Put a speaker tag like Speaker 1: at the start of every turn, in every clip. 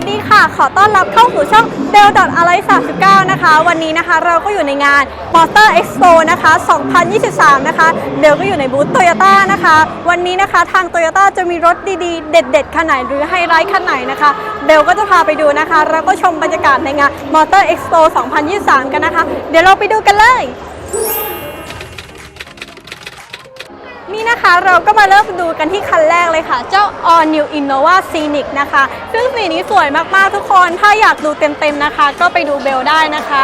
Speaker 1: วัสดีค่ะ ขอต้อนรับเข้าสู่ช่อง b e l l a l i 39 นะคะ วันนี้นะคะเราก็อยู่ในงาน Motor Expo นะคะ 2023 นะคะ เบลก็อยู่ในบูธ Toyota นะคะ วันนี้นะคะทาง Toyota จะมีรถดีๆ เด็ดๆคันไหนหรือไฮไลท์คันไหนนะคะ เบลก็จะพาไปดูนะคะ แล้วก็ชมบรรยากาศในงาน Motor Expo 2023 กันนะคะ เดี๋ยวเราไปดูกันเลย นะคะเราก็มาเริ่มดูกันที่คันแรกเลยค่ะ เจ้า All New Innova Scenic นะคะ ซึ่งสีนี้สวยมาก ๆ ทุกคน ถ้าอยากดูเต็ม ๆ นะคะ ก็ไปดูเบลได้นะคะ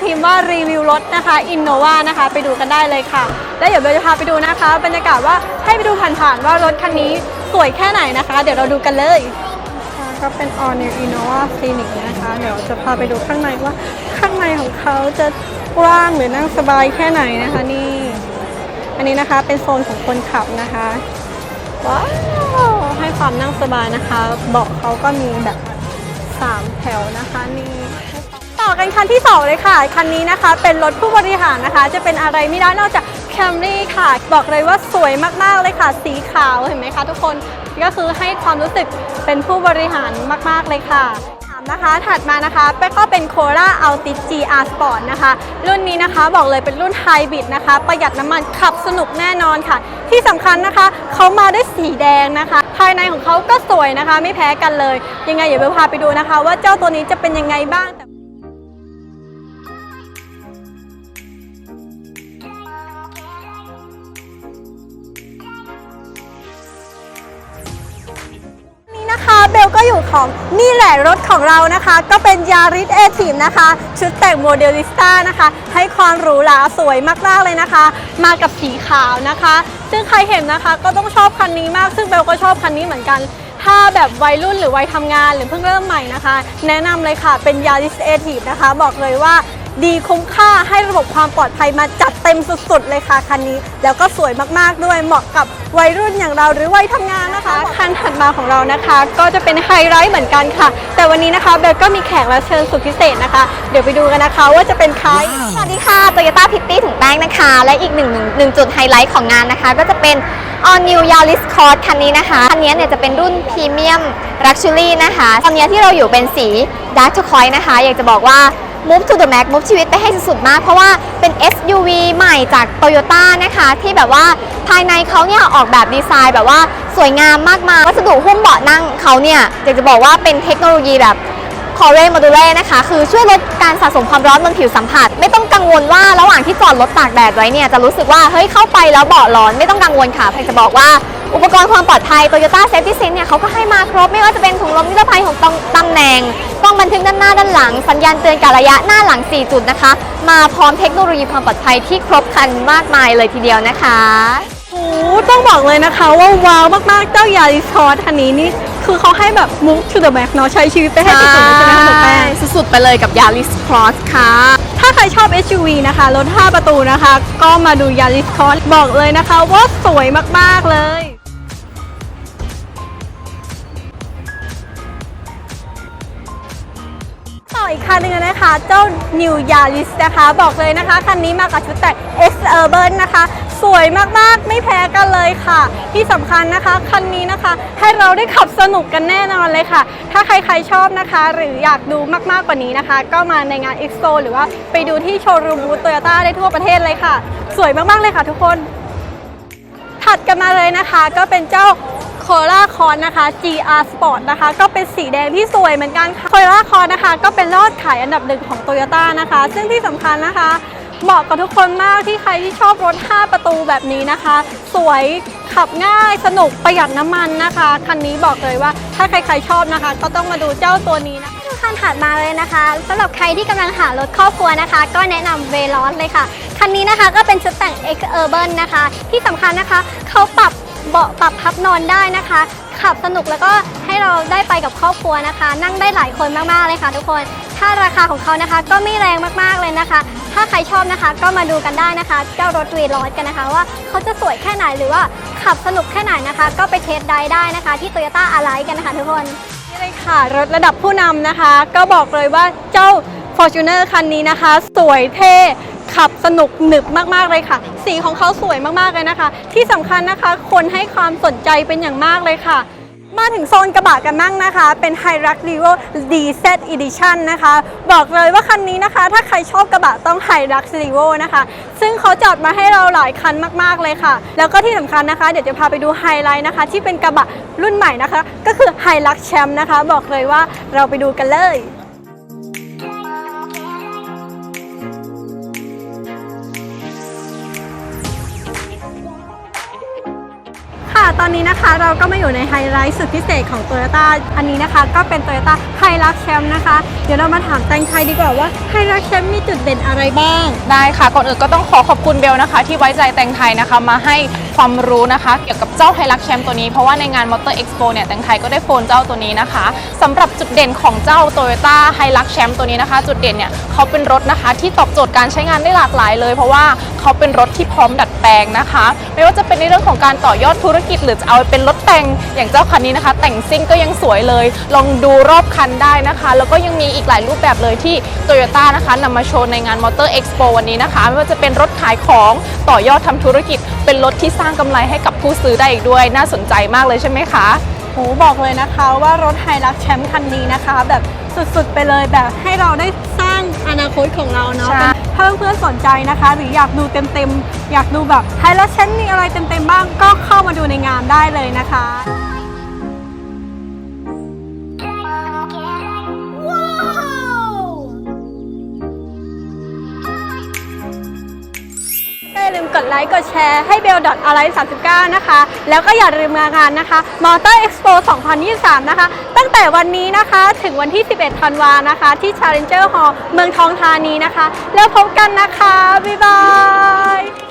Speaker 1: พิมพ์ว่ารีวิวรถนะคะ Innova นะคะ ไปดูกันได้เลยค่ะ แล้วเดี๋ยวเบลจะพาไปดูนะคะ บรรยากาศว่าให้ไปดูผ่านๆว่ารถคันนี้สวยแค่ไหนนะคะ เดี๋ยวเราดูกันเลยก็เป็น All New Innova Scenic นะคะ เดี๋ยวจะพาไปดูข้างในว่าข้างในของเขาจะกว้างหรือนั่งสบายแค่ไหนนะคะนี่ อันนี้นะคะเป็นโซนของคนขับนะคะว้าวให้ความนั่งสบายนะคะ เบาะเขาก็มีแบบ3แถวนะคะนี่ต่อกันคันที่ 2 เลยค่ะ คันนี้นะคะ เป็นรถผู้บริหารนะคะ จะเป็นอะไรไม่ได้นอกจาก Camry ค่ะ บอกเลยว่าสวยมากๆเลยค่ะ สีขาวเห็นไหมคะทุกคนก็คือให้ความรู้สึกเป็นผู้บริหารมาก ๆเลยค่ะ นะคะ ถัดมานะคะก็เป็น Corolla a l t i GR Sport นะคะ รุ่นนี้นะคะบอกเลยเป็นรุ่นไฮบริดนะคะ ประหยัดน้ำมันขับสนุกแน่นอนค่ะ ที่สำคัญนะคะเขามาด้วยสีแดงนะคะ ภายในของเขาก็สวยนะคะ ไม่แพ้กันเลย ยังไงเดี๋ยวเบลพาไปดูนะคะ ว่าเจ้าตัวนี้จะเป็นยังไงบ้าง ก็อยู่ของนี่แหละรถของเรานะคะ ก็เป็นยาริสเอทีมนะคะ ชุดแต่งโมเดลิสต้านะคะ ให้ความหรูหราสวยมากๆเลยนะคะ มากับสีขาวนะคะ ซึ่งใครเห็นนะคะก็ต้องชอบคันนี้มาก ซึ่งเบลก็ชอบคันนี้เหมือนกันถ้าแบบวัยรุ่นหรือวัยทำงานหรือเพิ่งเริ่มใหม่นะคะ แนะนำเลยค่ะเป็นยาริสเอทีฟนะคะ บอกเลยว่า ดีคุ้มค่าให้ระบบความปลอดภัยมาจัดเต็มสุดๆเลยค่ะคันนี้ แล้วก็สวยมากๆด้วยเหมาะกับวัยรุ่นอย่างเราหรือวัยทำงานนะคะ คันถัดมาของเรานะคะ ก็จะเป็นไฮไลท์เหมือนกันค่ะ แต่วันนี้นะคะเบลก็มีแขกรับเชิญสุดพิเศษนะคะ เดี๋ยวไปดูกันนะคะว่าจะเป็นใคร
Speaker 2: สวัสดีค่ะ Toyota p i t t y ถุงแป้งนะคะ และอีกหนึ่งหนึ่งหนึ่งจุดไฮไลท์ของงานนะคะ ก็จะเป็น All New Yaris Cross คันนี้นะคะ คันนี้เนี่ยจะเป็นรุ่น Premium Luxury นะคะ ตอนนี้ที่เราอยู่เป็นสี Dark Turquoise นะคะ อยากจะบอกว่า Move to the Max Move ชีวิตไปให้สุดๆมาก เพราะว่าเป็น SUV ใหม่จาก Toyota นะคะ ที่แบบว่าภายในเขาเนี่ยออกแบบดีไซน์แบบว่าสวยงามมากมายวัสดุหุ้มเบาะนั่งเขาเนี่ยอยากจะบอกว่าเป็นเทคโนโลยีแบบคอเรโมดูเล่นะคะ คือช่วยลดการสะสมความร้อนบนผิวสัมผัส ไม่ต้องกังวลว่าระหว่างที่จอดรถตากแดดไว้เนี่ยจะรู้สึกว่าเฮ้ยเข้าไปแล้วเบาะร้อนไม่ต้องกังวลค่ะเพียงจะบอกว่าอุปกรณ์ความปลอดภัย Toyota Safety Sense เนี่ยเขาก็ให้มาครบไม่ว่าจะเป็นถุงลมนิรภัยของตำแหน่ง กล้องบันทึกด้านหน้าด้านหลัง สัญญาณเตือนการระยะหน้าหลัง 4 จุดนะคะ มาพร้อมเทคโนโลยีความปลอดภัยที่ครบครันมากมายเลยทีเดียวนะคะ
Speaker 1: โอ้โหต้องบอกเลยนะคะว่าว้าวมากๆ เจ้ายาริสคอร์คันนี้นี่คือเขาให้แบบ move to the max เนาะใช้ชีวิตไปให้สุดๆเลยใช่ไหมคะหนูแป้ง
Speaker 2: สุดๆไปเลยกับ Yaris Cross ค่ะ
Speaker 1: ถ้าใครชอบ SUV นะคะ รถ 5 ประตูนะคะ ก็มาดู Yaris Cross บอกเลยนะคะว่าสวยมากๆเลย คันหนึงนะคะ เจ้า New Yaris นะคะ บอกเลยนะคะ คันนี้มากับชุดแต่ง X Urban นะคะ สวยมากๆ ไม่แพ้กันเลยค่ะ ที่สำคัญนะคะ คันนี้นะคะ ให้เราได้ขับสนุกกันแน่นอนเลยค่ะ ถ้าใครๆชอบนะคะ หรืออยากดูมากๆกว่านี้นะคะ ก็มาในงาน EXO หรือว่าไปดูที่โชว์รูมบูธโตโยต้าได้ทั่วประเทศเลยค่ะ สวยมากๆเลยค่ะทุกคน ถัดกันมาเลยนะคะ ก็เป็นเจ้า c o r a c o n นะคะ GR Sport นะคะ ก็เป็นสีแดงที่สวยเหมือนกันค่ะ c o r a c o n นะคะ ก็เป็นยอดขายอันดับหนึ่งของ Toyota นะคะ ซึ่งที่สำคัญนะคะเหมาะกับทุกคนมากที่ใครที่ชอบรถ 5 ประตูแบบนี้นะคะ สวยขับง่ายสนุกประหยัดน้ำมันนะคะ คันนี้บอกเลยว่าถ้าใครๆชอบนะคะ ก็ต้องมาดูเจ้าตัวนี้นะคะ
Speaker 3: คันถัดมาเลยนะคะสำหรับใครที่กำลังหารถครอบครัวนะคะ ก็แนะนำเวลอสเลยค่ะ คันนี้นะคะก็เป็นชุดแต่ง X Urban นะคะ ที่สำคัญนะคะเขาปรับ เบาะปรับพับนอนได้นะคะ ขับสนุกแล้วก็ให้เราได้ไปกับครอบครัวนะคะ นั่งได้หลายคนมากๆเลยค่ะ ทุกคน ถ้าราคาของเขานะคะก็ไม่แรงมากๆเลยนะคะ ถ้าใครชอบนะคะก็มาดูกันได้นะคะเจ้ารถเวลอสกันนะคะ ว่าเขาจะสวยแค่ไหนหรือว่าขับสนุกแค่ไหนนะคะ ก็ไปเทสไดได้นะคะ ที่ Toyota a l i กันนะคะ ทุกคน
Speaker 1: นี่เลยค่ะรถระดับผู้นำนะคะ ก็บอกเลยว่าเจ้า Fortuner คันนี้นะคะ สวยเท่ ขับสนุกหนึบมากๆเลยค่ะ สีของเขาสวยมากๆเลยนะคะ ที่สำคัญนะคะ คนให้ความสนใจเป็นอย่างมากเลยค่ะ มาถึงโซนกระบะกันบ้างนะคะ เป็น h i r u x r e v o DZ Edition นะคะ บอกเลยว่าคันนี้นะคะ ถ้าใครชอบกระบะต้อง h i r u x r e v o นะคะ ซึ่งเขาจัดมาให้เราหลายคันมากๆเลยค่ะ แล้วก็ที่สำคัญนะคะ เดี๋ยวจะพาไปดูไฮไลท์นะคะ ที่เป็นกระบะรุ่นใหม่นะคะ ก็คือ h i l u x Champ นะคะ บอกเลยว่าเราไปดูกันเลย ตอนนี้นะคะเราก็มาอยู่ในไฮไลท์สุดพิเศษของ Toyota อันนี้นะคะก็เป็น Toyota h i l u x Champ นะคะ เดี๋ยวเรามาถามแตงไทยดีกว่าว่า h i l u x Champ มีจุดเด่นอะไรบ้าง
Speaker 4: ได้ค่ะก่อนอื่นก็ต้องขอขอบคุณเบลนะคะ ที่ไว้ใจแตงไทยนะคะมาให้ความรู้นะคะ เกี่ยวกับเจ้าไฮรักแชมป์ตัวนี้ เพราะว่าในงานมอเตอร์เอ็กซ์โปเนี่ยแตงไทยก็ได้โฟนเจ้าตัวนี้นะคะสำหรับจุดเด่นของเจ้า t o y ยต้าไฮรักแชมป์ตัวนี้นะคะ จุดเด่นเนี่ยเขาเป็นรถนะคะที่ตอบโจทย์การใช้งานได้หลากหลายเลย เพราะว่าเขาเป็นรถที่พร้อมดัดแปลงนะคะ ไม่ว่าจะเป็นในเรื่องของการต่อยอดธุรกิจหรือจะเอาไปเป็นรถแต่งอย่างเจ้าคันนี้นะคะ แต่งซิ่งก็ยังสวยเลย ลองดูรอบคันได้นะคะ แล้วก็ยังมีอีกหลายรูปแบบเลยที่โตโยต้านะคะนำมาโชว์ในงานมอเตอร์เอ็กซ์โปวันนี้นะคะ ไม่ว่าจะเป็นรถขายของต่อยอดทำธุรกิจ เป็นรถที่สร้างกำไรให้กับผู้ซื้อได้อีกด้วย น่าสนใจมากเลยใช่ไหมคะ
Speaker 1: โหบอกเลยนะคะว่ารถไฮรักแชมป์คันนี้นะคะ แบบสุดๆไปเลยแบบให้เราได้สร้างอนาคตของเราเนาะ
Speaker 4: ใช่
Speaker 1: เป็น ถ้าเพื่อนๆสนใจนะคะ หรืออยากดูเต็มๆ อยากดูแบบไฮไลท์แชมป์มีอะไรเต็มๆบ้างก็เข้ามาดูในงานได้เลยนะคะ กดไลค์กดแชร์ให้เบลดอทอะไร39 นะคะ แล้วก็อย่าลืมมางานนะคะ Motor Expo 2023 นะคะ ตั้งแต่วันนี้นะคะถึงวันที่ 11 ธันวานะคะ ที่ Challenger Hall เมืองทองธานีนะคะ แล้วพบกันนะคะ บ๊ายบาย